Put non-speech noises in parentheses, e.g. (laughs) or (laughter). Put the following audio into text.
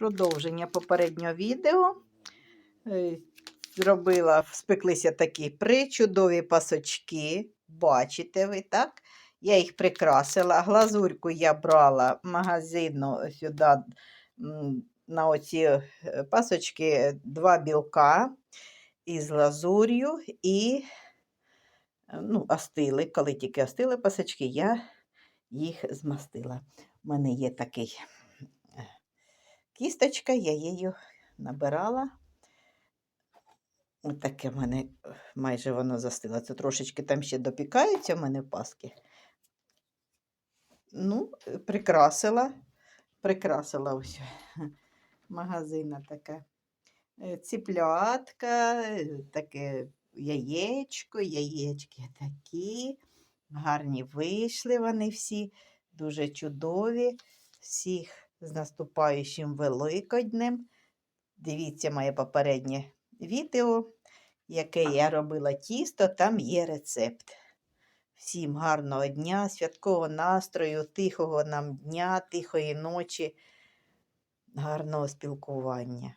продовження попереднього відео. Е, Зробила, спеклися такі причудові пасочки. Бачите ви, так? Я їх прикрасила. Глазурку я брала магазину сюди на оці е, пасочки два білка із глазур'ю і е, ну, остили. Коли тільки остили пасочки, я їх змастила. У мене є такий е, кісточка, я її набирала. Ось Таке в мене майже воно застило. Це трошечки там ще допікаються в мене паски. Ну, е, прикрасила, прикрасила ось (laughs) магазина така. Е, Ціплятка, е, таке яєчко, яєчки такі. Гарні вийшли вони всі, дуже чудові. Всіх з наступаючим Великоднем. Дивіться моє попереднє відео, яке я робила тісто, там є рецепт. Всім гарного дня, святкового настрою, тихого нам дня, тихої ночі, гарного спілкування.